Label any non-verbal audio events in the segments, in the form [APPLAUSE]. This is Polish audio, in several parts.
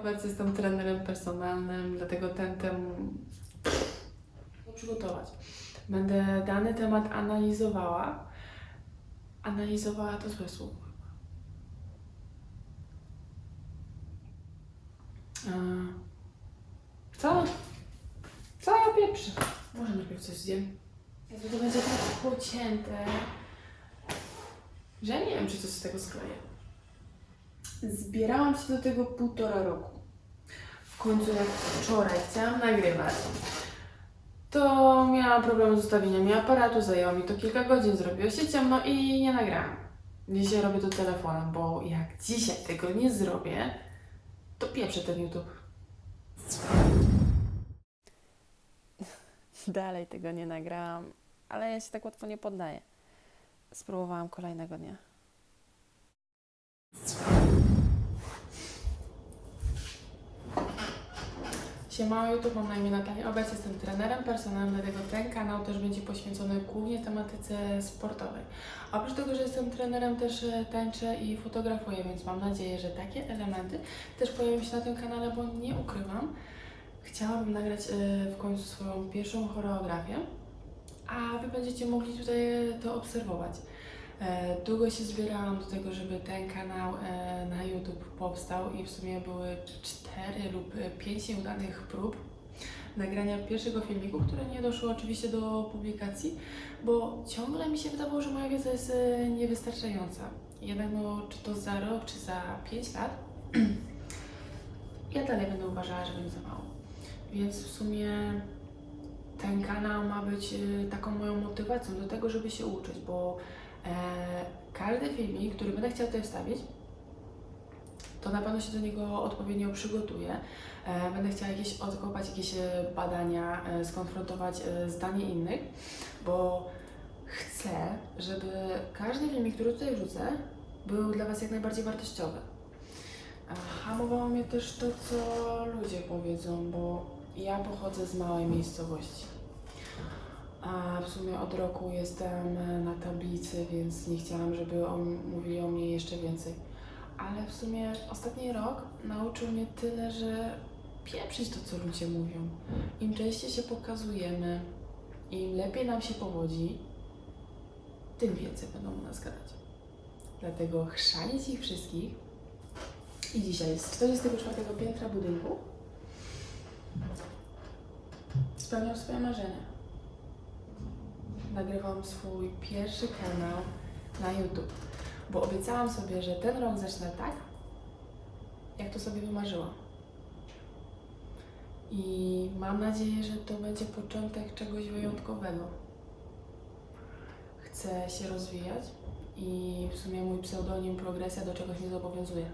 obecnie jestem trenerem personalnym, dlatego ten temat przygotować. Będę dany temat analizowała. Analizowała to złe słowo. A, Co? Co ja pieprzę? Może najpierw coś zjem. Jezu, to będzie tak pocięte, że ja nie wiem, czy coś z tego skleję. Zbierałam się do tego półtora roku. W końcu jak wczoraj chciałam nagrywać, to miałam problem z ustawieniem aparatu, zajęło mi to kilka godzin, zrobiło się ciemno i nie nagrałam. Dzisiaj robię to telefonem, bo jak dzisiaj tego nie zrobię, to pieprzę ten YouTube. [LAUGHS] Dalej tego nie nagrałam, ale ja się tak łatwo nie poddaję. Spróbowałam kolejnego dnia. Siema YouTube, mam na imię Natalia Obec, jestem trenerem personalnym, dlatego ten kanał też będzie poświęcony głównie tematyce sportowej. Oprócz tego, że jestem trenerem, też e, tańczę i fotografuję, więc mam nadzieję, że takie elementy też pojawią się na tym kanale, bo nie ukrywam, chciałabym nagrać e, w końcu swoją pierwszą choreografię, a Wy będziecie mogli tutaj e, to obserwować. E, Długo się zbierałam do tego, żeby ten kanał e, na YouTube powstał i w sumie były cztery lub e, pięć nieudanych prób nagrania pierwszego filmiku, które nie doszło oczywiście do publikacji, bo ciągle mi się wydawało, że moja wiedza jest e, niewystarczająca. Jednego, czy to za rok, czy za pięć lat, [CLEARS THROAT] ja dalej będę uważała, że będzie za mało. Więc w sumie ten kanał ma być e, taką moją motywacją do tego, żeby się uczyć, bo e, każdy filmik, który będę chciała tutaj wstawić, to na pewno się do niego odpowiednio przygotuję. E, będę chciała jakieś odkopać jakieś e, badania, e, skonfrontować e, zdanie innych, bo chcę, żeby każdy filmik, który tutaj wrzucę, był dla Was jak najbardziej wartościowy. E, Hamowało mnie też to, co ludzie powiedzą, bo ja pochodzę z małej miejscowości. A w sumie od roku jestem e, na tablicy, więc nie chciałam, żeby o, mówili o mnie jeszcze więcej. Ale w sumie ostatni rok nauczył mnie tyle, że pieprzyć to, co ludzie mówią. Im częściej się pokazujemy, im lepiej nam się powodzi, tym więcej będą u nas gadać. Dlatego chrzanić ich wszystkich. I dzisiaj jest 44 piętra budynku. Spełniam swoje marzenia nagrywam swój pierwszy kanał na YouTube, bo obiecałam sobie, że ten rok zacznę tak, jak to sobie wymarzyłam. I mam nadzieję, że to będzie początek czegoś wyjątkowego. Chcę się rozwijać i w sumie mój pseudonim Progresja do czegoś nie zobowiązuje.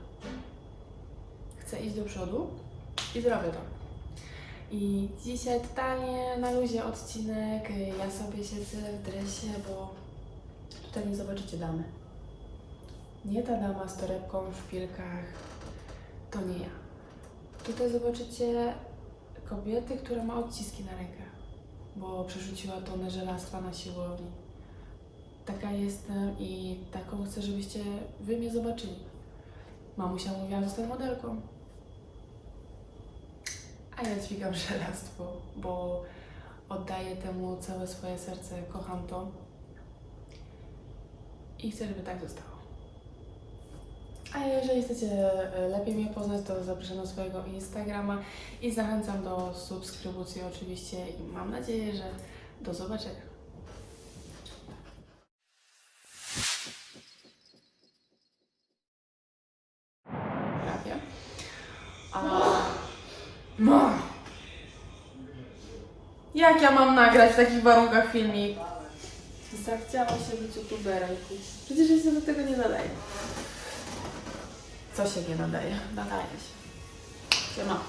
Chcę iść do przodu i zrobię to. I dzisiaj totalnie na luzie odcinek. Ja sobie siedzę w dresie, bo tutaj nie zobaczycie damy. Nie ta dama z torebką w szpilkach, to nie ja. Tutaj zobaczycie kobiety, która ma odciski na rękach, bo przerzuciła tonę żelastwa na siłowni. Taka jestem i taką chcę, żebyście wy mnie zobaczyli. Mamusia mówiła, że jestem modelką. A ja dźwigam [LAUGHS] żelastwo, bo oddaję temu całe swoje serce, kocham to i chcę, żeby tak zostało. A jeżeli chcecie e, lepiej mnie poznać, to zapraszam na swojego Instagrama i zachęcam do subskrypcji oczywiście i mam nadzieję, że do zobaczenia. Prawie. A... No. Jak ja mam nagrać w takich warunkach filmik? Zachciało się być youtuberem. Przecież ja się do tego nie nadaję. Co się nie nadaje? Nadaje się. Siema.